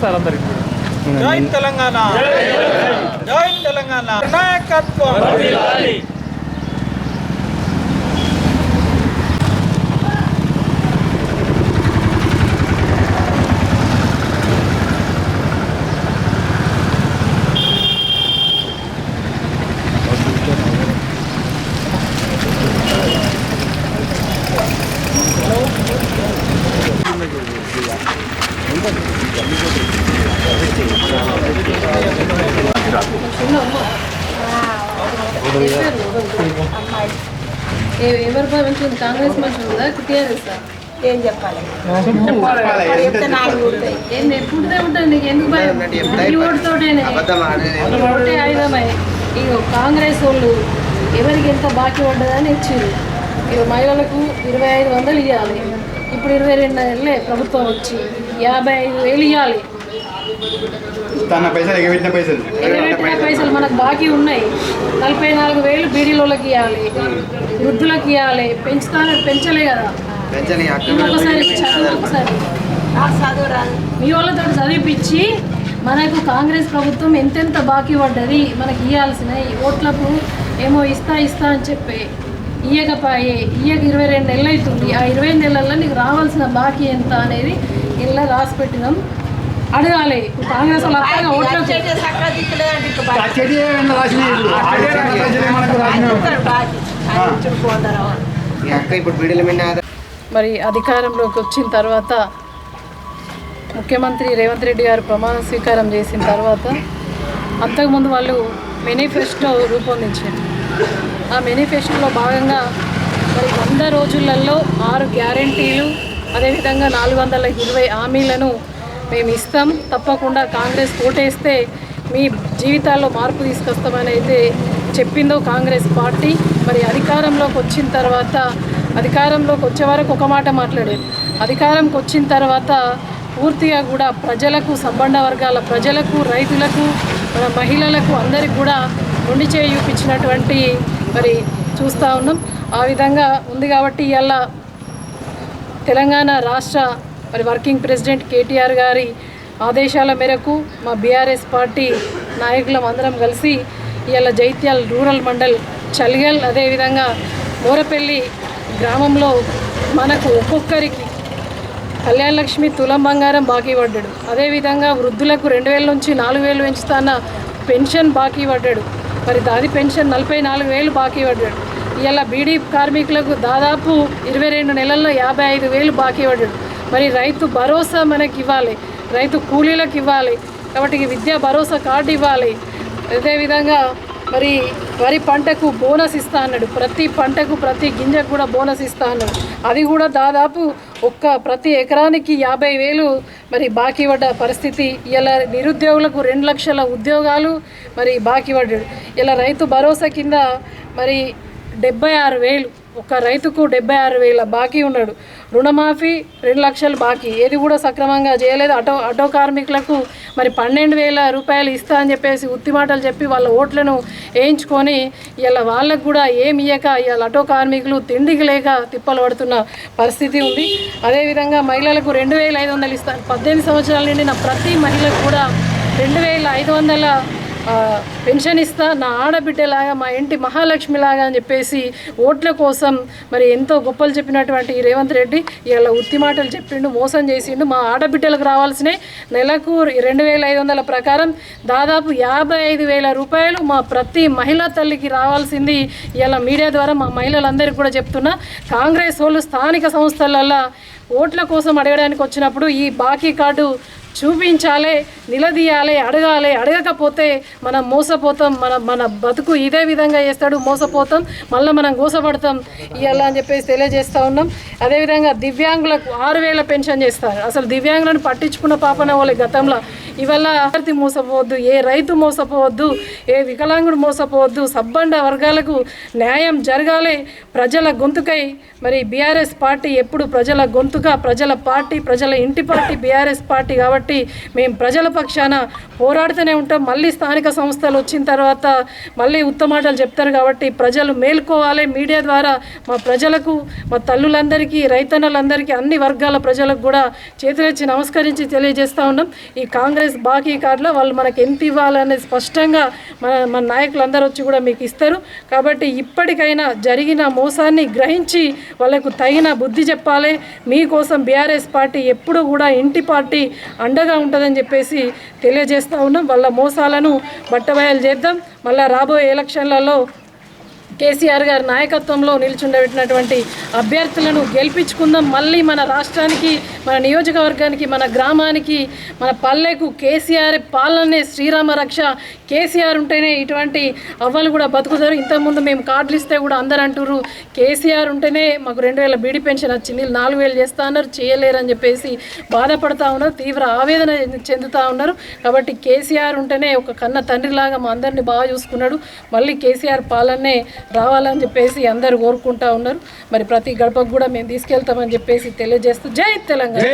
Sir అందరికి జై తెలంగాణ జై తెలంగాణ నాయకత్వం ఎవరి పై కాంగ్రెస్ మంచిగా ఉందా టీఆర్ఎస్ ఏం చెప్పాలి నాలుగు ఏంది ఎప్పుడుదే ఉంటుంది నీకు ఎందుకు భయం ఈ ఓటుతోటేనే ఓటే ఆయుధమే ఇగో కాంగ్రెస్ వాళ్ళు ఎవరికి ఎంత బాకీ పడ్డదని ఇచ్చింది ఇక మహిళలకు ఇరవై ఐదు వందలు ఇవ్వాలి. ఇప్పుడు ఇరవై రెండు నెలలే ప్రభుత్వం వచ్చి యాభై ఐదు వేలు ఇవ్వాలి తన పైసలు ఎగబెట్టిన పైసలు. ఎగబెట్టిన పైసలు మనకు బాకీ ఉన్నాయి. నలభై నాలుగు వేలు బీడీలోకి ఇవ్వాలి వృద్ధులకు ఇవ్వాలి పెంచుతాను పెంచలే కదా. ఒకసారి. మీ వాళ్ళతో చదివిపించి మనకు కాంగ్రెస్ ప్రభుత్వం ఎంతెంత బాకీ పడ్డది మనకి ఇవ్వాల్సిన ఓట్లకు ఏమో ఇస్తా ఇస్తా అని చెప్పి ఇయ్యకపాయే ఇయ్యక ఇరవై రెండు నెలలు అవుతుంది ఆ ఇరవై నెలల్లో నీకు రావాల్సిన బాకీ ఎంత అనేది ఇలా రాసి పెట్టినాం. అడగాలి. ఇప్పుడు కాంగ్రెస్ మరి అధికారంలోకి వచ్చిన తర్వాత ముఖ్యమంత్రి రేవంత్ రెడ్డి గారు ప్రమాణ స్వీకారం చేసిన తర్వాత అంతకుముందు వాళ్ళు మేనిఫెస్టో రూపొందించారు. ఆ మేనిఫెస్టోలో భాగంగా మరి వంద రోజులలో ఆరు గ్యారంటీలు అదేవిధంగా నాలుగు వందల ఇరవై హామీలను మేము ఇస్తాం. తప్పకుండా కాంగ్రెస్ ఓటేస్తే మీ జీవితాల్లో మార్పు తీసుకొస్తామని అయితే చెప్పిందో కాంగ్రెస్ పార్టీ. మరి అధికారంలోకి వచ్చిన తర్వాత అధికారంలోకి వచ్చే వరకు ఒక మాట మాట్లాడారు అధికారంకి వచ్చిన తర్వాత పూర్తిగా కూడా ప్రజలకు సంబంధ వర్గాల ప్రజలకు రైతులకు మన మహిళలకు అందరికి కూడా ఉండి చేయి చూపించినటువంటి మరి చూస్తూ ఉన్నాం. ఆ విధంగా ఉంది కాబట్టి ఇవాళ తెలంగాణ రాష్ట్ర మరి వర్కింగ్ ప్రెసిడెంట్ కేటీఆర్ గారి ఆదేశాల మేరకు మా బీఆర్ఎస్ పార్టీ నాయకులం అందరం కలిసి ఇవాళ జైత్యాల రూరల్ మండల్ చలిగల్ అదేవిధంగా మోరపల్లి గ్రామంలో మనకు ఒక్కొక్కరికి కళ్యాణ లక్ష్మి తులం బంగారం బాకీ పడ్డాడు. అదేవిధంగా వృద్ధులకు రెండు వేల నుంచి నాలుగు వేలు పెంచుతాన పెన్షన్ బాకీ పడ్డాడు. మరి దాది పెన్షన్ నలభై నాలుగు వేలు బాకీ పడ్డాడు. ఇలా బీడీ కార్మికులకు దాదాపు ఇరవై రెండు నెలల్లో యాభై ఐదు వేలు బాకీ పడ్డాడు. మరి రైతు భరోసా మనకి ఇవ్వాలి రైతు కూలీలకు ఇవ్వాలి కాబట్టి విద్యా భరోసా కార్డు ఇవ్వాలి. అదేవిధంగా మరి వరి పంటకు బోనస్ ఇస్తా అన్నాడు. ప్రతి పంటకు ప్రతి గింజకు కూడా బోనస్ ఇస్తా అన్నాడు. అది కూడా దాదాపు ఒక్క ప్రతి ఎకరానికి యాభై వేలు మరి బాకీ పడ్డ పరిస్థితి. ఇలా నిరుద్యోగులకు రెండు లక్షల ఉద్యోగాలు మరి బాకీ పడ్డాడు. ఇలా రైతు భరోసా కింద మరి డెబ్బై ఆరు వేలు ఒక రైతుకు డెబ్బై ఆరు వేల బాకీ ఉన్నాడు. రుణమాఫీ రెండు లక్షలు బాకీ. ఏది కూడా సక్రమంగా చేయలేదు. ఆటో ఆటో కార్మికులకు మరి పన్నెండు వేల రూపాయలు ఇస్తా అని చెప్పేసి ఉత్తి మాటలు చెప్పి వాళ్ళ ఓట్లను వేయించుకొని ఇలా వాళ్ళకు కూడా ఏమి ఇయ్యక ఇవాళ ఆటో కార్మికులు తిండికి లేక తిప్పలు పడుతున్న పరిస్థితి ఉంది. అదేవిధంగా మహిళలకు రెండు వేల ఐదు వందలు ఇస్తాను పద్దెనిమిది సంవత్సరాల నుండి నా ప్రతి మహిళకు కూడా రెండు వేల ఐదు వందల పెన్షన్ ఇస్తా నా ఆడబిడ్డలాగా మా ఇంటి మహాలక్ష్మిలాగా అని చెప్పేసి ఓట్ల కోసం మరి ఎంతో గొప్పలు చెప్పినటువంటి ఈ రేవంత్ రెడ్డి ఇలా ఉత్తి మాటలు చెప్పిండు మోసం చేసిండు. మా ఆడబిడ్డలకు రావాల్సిన నెలకు రెండు వేల ఐదు వందల ప్రకారం దాదాపు యాభై ఐదు వేల రూపాయలు మా ప్రతి మహిళా తల్లికి రావాల్సింది ఇలా మీడియా ద్వారా మా మహిళలందరికీ కూడా చెప్తున్నా. కాంగ్రెస్ వాళ్ళు స్థానిక సంస్థలల్లో ఓట్ల కోసం అడగడానికి వచ్చినప్పుడు ఈ బాకీ కార్డు చూపించాలి నిలదీయాలి అడగాలి. అడగకపోతే మనం మోసపోతాం మన మన బతుకు ఇదే విధంగా చేస్తాడు మోసపోతాం మళ్ళీ మనం గోసపడతాం. ఇవ్వాలని అని చెప్పేసి తెలియజేస్తూ ఉన్నాం. అదేవిధంగా దివ్యాంగులకు ఆరు వేల పెన్షన్ చేస్తారు. అసలు దివ్యాంగులను పట్టించుకున్న పాపన వాళ్ళ గతంలో ఇవాళ విద్యార్థి మోసపోవద్దు ఏ రైతు మోసపోవద్దు ఏ వికలాంగుడు మోసపోవద్దు సబ్బండ వర్గాలకు న్యాయం జరగాలి. ప్రజల గొంతుకై మరి బీఆర్ఎస్ పార్టీ ఎప్పుడు ప్రజల గొంతుగా ప్రజల పార్టీ ప్రజల ఇంటి పార్టీ బీఆర్ఎస్ పార్టీ కాబట్టి మేము ప్రజల పక్షాన పోరాడుతూనే ఉంటాం. మళ్ళీ స్థానిక సంస్థలు వచ్చిన తర్వాత మళ్ళీ ఉత్తమాటలు చెప్తారు కాబట్టి ప్రజలు మేల్కోవాలి. మీడియా ద్వారా మా ప్రజలకు మా తల్లులందరికీ రైతన్నలందరికీ అన్ని వర్గాల ప్రజలకు కూడా చేతులెచ్చి నమస్కరించి తెలియజేస్తా ఉన్నాం. ఈ కాంగ్రెస్ బాకీ కార్డులో వాళ్ళు మనకు ఎంత ఇవ్వాలనేది స్పష్టంగా మన మన నాయకులందరూ వచ్చి కూడా మీకు ఇస్తారు. కాబట్టి ఇప్పటికైనా జరిగిన మోసాన్ని గ్రహించి వాళ్ళకు తగిన బుద్ధి చెప్పాలి. మీకోసం బీఆర్ఎస్ పార్టీ ఎప్పుడు కూడా ఇంటి పార్టీ అండగా ఉంటుందని చెప్పేసి తెలియజేస్తూ ఉన్నాం. వాళ్ళ మోసాలను బట్టబయలు చేద్దాం. మళ్ళీ రాబోయే ఎలక్షన్లలో కేసీఆర్ గారి నాయకత్వంలో నిల్చుండబెట్టినటువంటి అభ్యర్థులను గెలిపించుకుందాం. మళ్ళీ మన రాష్ట్రానికి మన నియోజకవర్గానికి మన గ్రామానికి మన పల్లెకు కేసీఆర్ పాలనే శ్రీరామ రక్ష. కేసీఆర్ ఉంటేనే ఇటువంటి అవ్వలు కూడా బతుకుతారు. ఇంతకుముందు మేము కార్డులు ఇస్తే కూడా అందరు అంటారు కేసీఆర్ ఉంటేనే మాకు రెండు వేల బీడీ పెన్షన్ వచ్చింది నాలుగు వేలు చేస్తా అన్నారు చేయలేరని చెప్పేసి బాధపడతా ఉన్నారు తీవ్ర ఆవేదన చెందుతూ ఉన్నారు. కాబట్టి కేసీఆర్ ఉంటేనే ఒక కన్న తండ్రిలాగా మా అందరిని బాగా చూసుకున్నాడు. మళ్ళీ కేసీఆర్ పాలనే రావాలని చెప్పేసి అందరు కోరుకుంటా ఉన్నారు. మరి ప్రతి గడపకు కూడా మేము తీసుకెళ్తామని చెప్పేసి తెలియజేస్తూ జై తెలంగాణ. జై